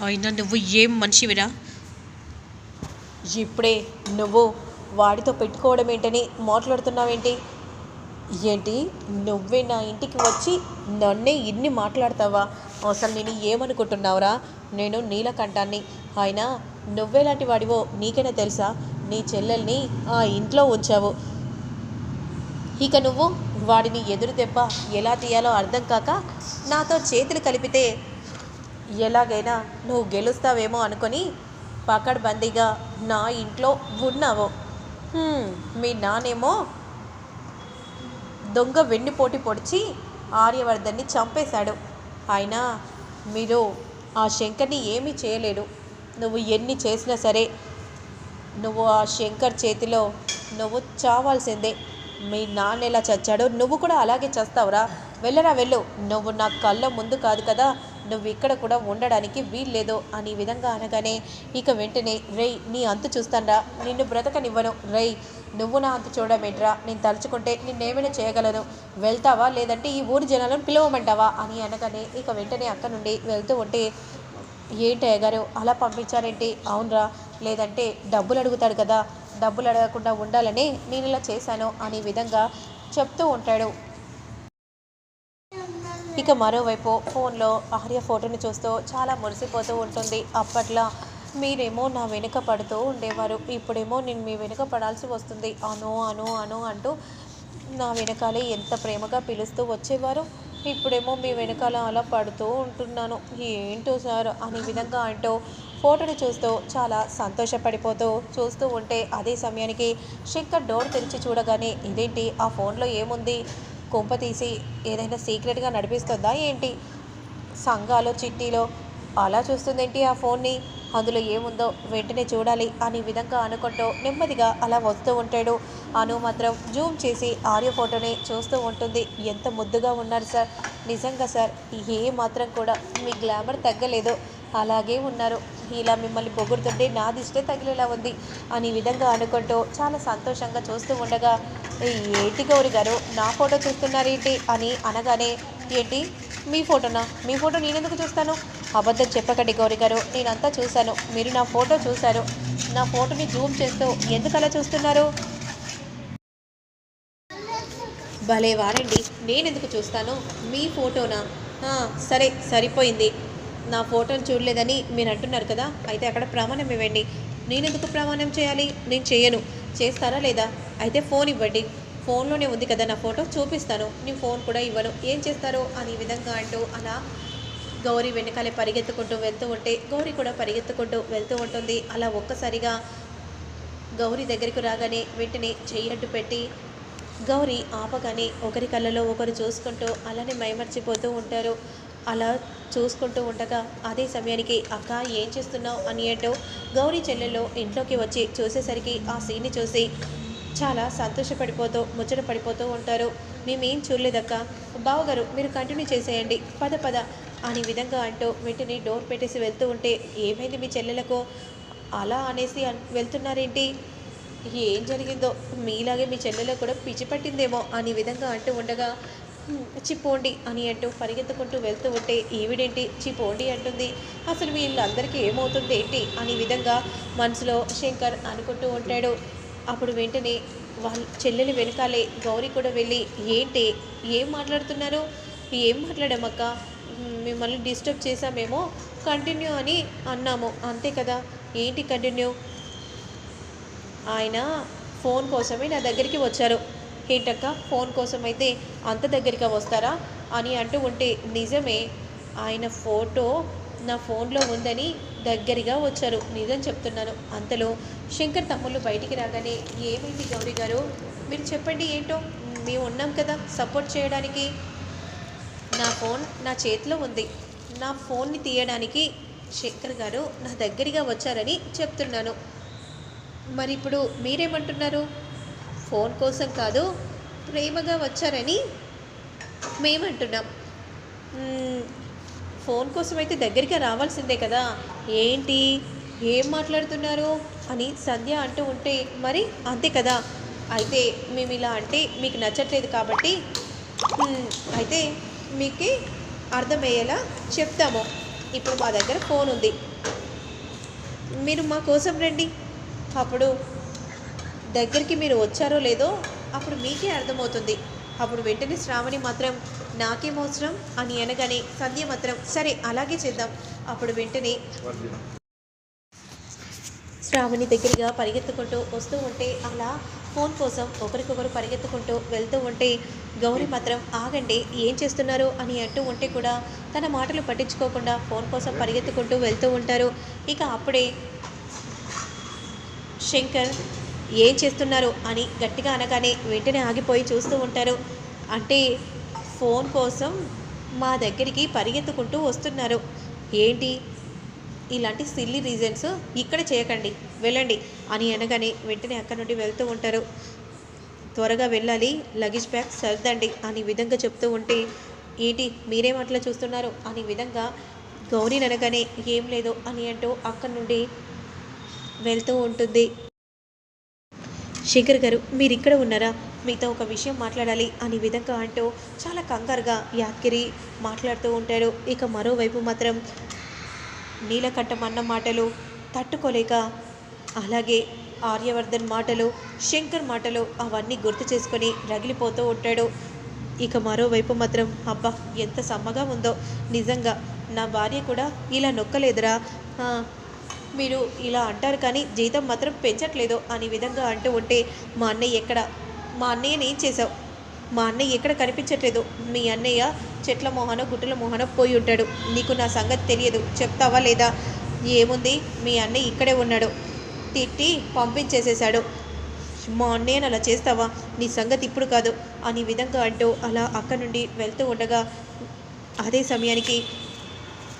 అయినా నువ్వు ఏం మనిషివిరా? ఇప్పుడే నువ్వు వాడితో పెట్టుకోవడం ఏంటని మాట్లాడుతున్నావేంటి? ఏంటి? నువ్వే నా ఇంటికి వచ్చి నన్నే ఇన్ని మాట్లాడతావా? అసలు నేను ఏమనుకుంటున్నావురా? నేను నీలకంఠాన్ని. ఆయన నువ్వేలాంటి వాడివో నీకైనా తెలుసా? నీ చెల్లెల్ని ఆ ఇంట్లో ఉంచావు. ఇక నువ్వు వాడిని ఎదురు దెబ్బ ఎలా తీయాలో అర్థం కాక నాతో చేతులు కలిపితే ఎలాగైనా నువ్వు గెలుస్తావేమో అనుకొని పకడ్బందీగా నా ఇంట్లో ఉన్నావు. మీ నానేమో దొంగ వెన్నుపోటు పొడిచి ఆర్యవర్ధన్ని చంపేశాడు. అయినా మీరు ఆ శంకర్ని ఏమీ చేయలేడు నువ్వు ఎన్ని చేసినా సరే నువ్వు ఆ శంకర్ చేతిలో నువ్వు చావాల్సిందే. మీ నాన్న ఎలా చచ్చాడో నువ్వు కూడా అలాగే చస్తావురా. వెళ్ళరా వెళ్ళు. నువ్వు నా కళ్ళ ముందు కాదు కదా. నువ్వు ఇక్కడ కూడా ఉండడానికి వీల్లేదు అని విధంగా అనగానే ఇక వెంటనే రేయ్ నీ అంతు చూస్తానరా. నిన్ను బ్రతకనివ్వను. రేయ్ నువ్వు నా అంతు చూడమేట్రా? నేను తలుచుకుంటే నిన్నేమైనా చేయగలను. వెళ్తావా? లేదంటే ఈ ఊరి జనాలను పిలవమంటావా? అని అనగానే ఇక వెంటనే అక్క నుండి వెళ్తూ ఉంటే ఏంటయ్య గారు అలా పంపించారేంటి? అవునరా. లేదంటే డబ్బులు అడుగుతాడు కదా. డబ్బులు అడగకుండా ఉండాలని నేను ఇలా చేశాను అనే విధంగా చెప్తూ ఉంటాడు. ఇక మరోవైపు ఫోన్లో ఆర్య ఫోటోని చూస్తూ చాలా మురిసిపోతూ ఉంటుంది. అప్పట్లో మీరేమో నా వెనుక పడుతూ ఉండేవారు. ఇప్పుడేమో నేను మీ వెనుక పడాల్సి వస్తుంది. అను అను అను అంటూ నా వెనకాలే ఎంత ప్రేమగా పిలుస్తూ వచ్చేవారు. ఇప్పుడేమో మీ వెనకాల అలా పడుతూ ఉంటున్నాను. ఏంటో సార్? అనే విధంగా అంటూ ఫోటోని చూస్తూ చాలా సంతోషపడిపోతూ చూస్తూ ఉంటే అదే సమయానికి శంకర్ డోర్ తెరిచి చూడగానే ఇదేంటి? ఆ ఫోన్లో ఏముంది? కుంప తీసి ఏదైనా సీక్రెట్గా నడిపిస్తుందా ఏంటి? సంఘాలో చిట్టీలో అలా చూస్తుందేంటి ఆ ఫోన్ని? అందులో ఏముందో వెంటనే చూడాలి అనే విధంగా అనుకుంటూ నెమ్మదిగా అలా వస్తూ ఉంటాడు. అను మాత్రం జూమ్ చేసి ఆర్య ఫోటోని చూస్తూ ఉంటుంది. ఎంత ముద్దుగా ఉన్నారు సార్. నిజంగా సార్ ఏ మాత్రం కూడా మీ గ్లామర్ తగ్గలేదు. అలాగే ఉన్నారు. ఇలా మిమ్మల్ని పొగుడుతుంటే నా దిష్టే తగిలేలా ఉంది అని విధంగా అనుకుంటూ చాలా సంతోషంగా చూస్తూ ఉండగా ఏంటి గౌరి గారు? నా ఫోటో చూస్తున్నారేంటి? అని అనగానే ఏంటి? మీ ఫోటోనా? మీ ఫోటో నేనెందుకు చూస్తాను? అబద్ధం చెప్పకండి గౌరీ గారు నేనంతా చూశాను. మీరు నా ఫోటో చూశారు. నా ఫోటోని జూమ్ చేస్తూ ఎందుకు అలా చూస్తున్నారు? భలే వారండి నేనెందుకు చూస్తాను? మీ ఫోటోనా? సరే సరిపోయింది. నా ఫోటోలు చూడలేదని మీరు అంటున్నారు కదా అయితే అక్కడ ప్రమాణం ఇవ్వండి. నేను ఎందుకు ప్రమాణం చేయాలి? నేను చేయను. చేస్తారా లేదా? అయితే ఫోన్ ఇవ్వండి. ఫోన్లోనే ఉంది కదా నా ఫోటో చూపిస్తాను. నేను ఫోన్ కూడా ఇవ్వను. ఏం చేస్తారు? అని ఈ విధంగా అంటూ అలా గౌరీ వెనకాలే పరిగెత్తుకుంటూ వెళ్తూ ఉంటే గౌరీ కూడా పరిగెత్తుకుంటూ వెళ్తూ ఉంటుంది. అలా ఒక్కసారిగా గౌరీ దగ్గరికి రాగానే వెంటనే చెయ్యడ్డు పెట్టి గౌరీ ఆపగానే ఒకరి కళ్ళలో ఒకరు చూసుకుంటూ అలానే మైమర్చిపోతూ ఉంటారు. అలా చూసుకుంటూ ఉండగా అదే సమయానికి అక్క ఏం చేస్తున్నావు? అని అంటూ గౌరీ చెల్లెలు ఇంట్లోకి వచ్చి చూసేసరికి ఆ సీన్ని చూసి చాలా సంతోషపడిపోతూ ముచ్చట పడిపోతూ ఉంటారు. మేమేం చూడలేదక్క. బావగారు మీరు కంటిన్యూ చేసేయండి. పద పద అనే విధంగా అంటూ వెంటనే డోర్ పెట్టేసి వెళ్తూ ఉంటే ఏమైంది మీ చెల్లెలకు? అలా అనేసి వెళ్తున్నారేంటి? ఏం జరిగిందో? మీలాగే మీ చెల్లెలకు కూడా పిచ్చి పట్టిందేమో? అని విధంగా అంటూ ఉండగా చిపోండి అని అంటూ పరిగెత్తుకుంటూ వెళ్తూ ఉంటే ఈవిడేంటి? చిపోండి అంటుంది. అసలు వీళ్ళందరికీ ఏమవుతుంది ఏంటి? అనే విధంగా మనసులో శంకర్ అనుకుంటూ ఉంటాడు. అప్పుడు వెంటనే వాళ్ళ చెల్లెలు వెనకాలే గౌరీ కూడా వెళ్ళి ఏంటి? ఏం మాట్లాడుతున్నారు? ఏం మాట్లాడామక్క? మిమ్మల్ని డిస్టర్బ్ చేశామేమో? కంటిన్యూ అని అన్నాము. అంతే కదా? ఏంటి కంటిన్యూ? ఆయన ఫోన్ కోసమే నా దగ్గరికి వచ్చారు. ఏంటక్క? ఫోన్ కోసం అయితే అంత దగ్గరికి వస్తారా? అని అంటూ ఉంటే నిజమే ఆయన ఫోటో నా ఫోన్లో ఉందని దగ్గరగా వచ్చారు. నిజం చెప్తున్నాను. అంతలో శంకర్ తమ్ముళ్ళు బయటికి రాగానే ఏమైంది గౌరీ గారు? మీరు చెప్పండి ఏంటో? మేము ఉన్నాం కదా సపోర్ట్ చేయడానికి. నా ఫోన్ నా చేతిలో ఉంది. నా ఫోన్ని తీయడానికి శంకర్ గారు నా దగ్గరగా వచ్చారని చెప్తున్నాను. మరి ఇప్పుడు మీరేమంటున్నారు? ఫోన్ కోసం కాదు ప్రేమగా వచ్చారని మేమంటున్నాం. ఫోన్ కోసం అయితే దగ్గరికి రావాల్సిందే కదా. ఏంటి? ఏం మాట్లాడుతున్నారు? అని సంధ్య అంటూ ఉంటే మరి అంతే కదా. అయితే మేము ఇలా అంటే మీకు నచ్చట్లేదు కాబట్టి అయితే మీకు అర్థమయ్యేలా చెప్తాము. ఇప్పుడు మా దగ్గర ఫోన్ ఉంది. మీరు మా కోసం రండి. అప్పుడు దగ్గరికి మీరు వచ్చారో లేదో అప్పుడు మీకే అర్థమవుతుంది. అప్పుడు వెంటనే శ్రావణి మాత్రం నాకేం అవసరం? అని అనగానే సంధ్య మాత్రం సరే అలాగే చేద్దాం. అప్పుడు వెంటనే శ్రావణి దగ్గరగా పరిగెత్తుకుంటూ వస్తూ ఉంటే అలా ఫోన్ కోసం ఒకరికొకరు పరిగెత్తుకుంటూ వెళ్తూ ఉంటే గౌరీ మాత్రం ఆగండి ఏం చేస్తున్నారు? అని అంటూ ఉంటే కూడా తన మాటలు పట్టించుకోకుండా ఫోన్ కోసం పరిగెత్తుకుంటూ వెళ్తూ ఉంటారు. ఇక అప్పుడే శంకర్ ఏం చేస్తున్నారు అని గట్టిగా అనగానే వెంటనే ఆగిపోయి చూస్తూ ఉంటారు. అంటే ఫోన్ కోసం మా దగ్గరికి పరిగెత్తుకుంటూ వస్తున్నారు. ఏంటి? ఇలాంటి సిల్లీ రీజన్స్ ఇక్కడ చేయకండి వెళ్ళండి అని అనగానే వెంటనే అక్కడ నుండి వెళ్తూ ఉంటారు. త్వరగా వెళ్ళాలి లగేజ్ బ్యాగ్ సర్దండి అని విధంగా చెప్తూ ఉంటే ఏంటి మీరేం అట్లా చూస్తున్నారు? అని విధంగా గౌరీని అనగానే ఏం లేదు అని అంటూ అక్కడి నుండి వెళ్తూ ఉంటుంది. శేఖర్ గారు మీరు ఇక్కడ ఉన్నారా? మీతో ఒక విషయం మాట్లాడాలి అనే విధంగా అంటూ చాలా కంగారుగా యాదగిరి మాట్లాడుతూ ఉంటాడు. ఇక మరోవైపు మాత్రం నీలకంఠం అన్న మాటలు తట్టుకోలేక అలాగే ఆర్యవర్ధన్ మాటలు శంకర్ మాటలు అవన్నీ గుర్తు చేసుకొని రగిలిపోతూ ఉంటాడు. ఇక మరోవైపు మాత్రం అబ్బా ఎంత సమ్మగా ఉందో. నిజంగా నా భార్య కూడా ఇలా నొక్కలేదురా. మీరు ఇలా అంటారు కానీ జీతం మాత్రం పెంచట్లేదు అనే విధంగా అంటూ ఉంటే మా అన్నయ్య ఎక్కడ? మా అన్నయ్యని ఏం చేసావు మా అన్నయ్య ఎక్కడ కనిపించట్లేదు? మీ అన్నయ్య చెట్ల మోహన గుట్టల మోహన పోయి ఉంటాడు. నీకు నా సంగతి తెలియదు. చెప్తావా లేదా? ఏముంది? మీ అన్నయ్య ఇక్కడే ఉన్నాడు. తిట్టి పంపించేసేశాడు. మా అన్నయ్యను అలా చేస్తావా? నీ సంగతి ఇప్పుడు కాదు అని విధంగా అంటూ అలా అక్కడి నుండి వెళ్తూ ఉండగా అదే సమయానికి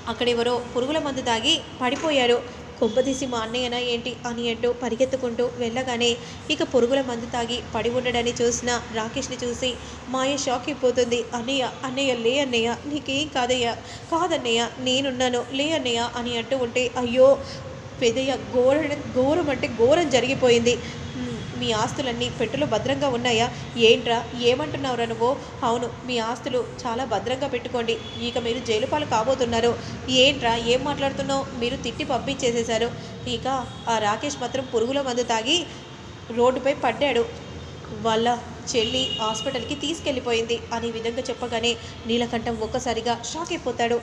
అక్కడెవరో పురుగుల మందు తాగి పడిపోయారు కొంపదీసి మా అన్నయ్యనా ఏంటి? అని అంటూ పరిగెత్తుకుంటూ వెళ్ళగానే ఇక పురుగుల మందు తాగి పడి ఉండడాన్ని చూసిన రాకేష్ని చూసి మాయ షాక్ అయిపోతుంది అన్నయ్య అన్నయ్య లే అన్నయ్య నీకేం కాదయ్యా? కాదన్నయ్య నేనున్నాను. లే అన్నయ్య అని అంటూ ఉంటే అయ్యో పెదయ్య ఘోర ఘోరం అంటే ఘోరం జరిగిపోయింది. మీ ఆస్తులన్నీ పెట్టులో భద్రంగా ఉన్నాయా? ఏంట్రా? ఏమంటున్నావురా నువ్వు? అవును మీ ఆస్తులు చాలా భద్రంగా పెట్టుకోండి. ఇక మీరు జైలు పాలు కాబోతున్నారు. ఏంట్రా? ఏం మాట్లాడుతున్నావు? మీరు తిట్టి పంపించేసేశారు. ఇక ఆ రాకేష్ మాత్రం పురుగుల మందు తాగి రోడ్డుపై పడ్డాడు. వాళ్ళ చెల్లి హాస్పిటల్కి తీసుకెళ్ళిపోయింది అనే విధంగా చెప్పగానే నీలకంఠం ఒక్కసారిగా షాక్ అయిపోతాడు.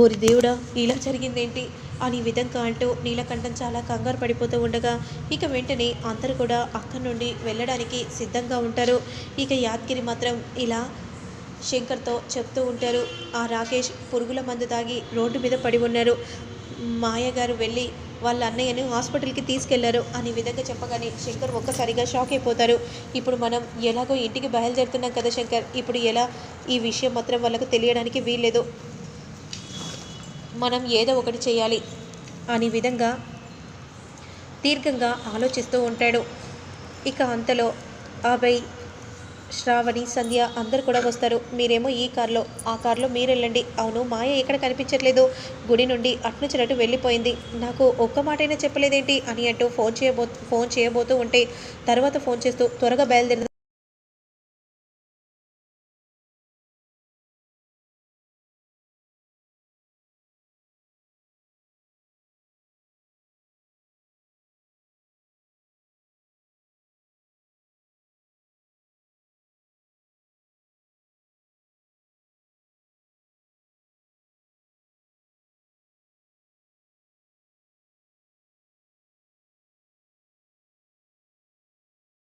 ఓరి దేవుడా ఇలా జరిగిందేంటి? అని విధంగా అంటూ నీలకంఠం చాలా కంగారు పడిపోతూ ఉండగా ఇక వెంటనే అందరూ కూడా అక్కడి నుండి వెళ్ళడానికి సిద్ధంగా ఉంటారు. ఇక యాద్గిరి మాత్రం ఇలా శంకర్తో చెప్తూ ఉంటారు. ఆ రాకేష్ పురుగుల మందు తాగి రోడ్డు మీద పడి ఉన్నారు. మాయ గారు వెళ్ళి వాళ్ళ అన్నయ్యను హాస్పిటల్కి తీసుకెళ్ళారు అని విధంగా చెప్పగానే శంకర్ ఒక్కసారిగా షాక్ అయిపోతారు. ఇప్పుడు మనం ఎలాగో ఇంటికి బయలుదేరుతున్నాం కదా శంకర్. ఇప్పుడు ఎలా ఈ విషయం మాత్రం వాళ్ళకు తెలియడానికి వీల్లేదు. మనం ఏదో ఒకటి చేయాలి అనే విధంగా దీర్ఘంగా ఆలోచిస్తూ ఉంటాడు. ఇక అంతలో అభయ్ శ్రావణి సంధ్య అందరు కూడా వస్తారు. మీరేమో ఈ కారులో ఆ కారులో మీరు వెళ్ళండి అవును మాయ ఎక్కడ కనిపించట్లేదు. గుడి నుండి అట్నుంచినట్టు వెళ్ళిపోయింది. నాకు ఒక్క మాటైనా చెప్పలేదేంటి? అని అంటూ ఫోన్ చేయబో ఫోన్ చేయబోతూ ఉంటే తర్వాత ఫోన్ చేస్తూ త్వరగా బయలుదేరి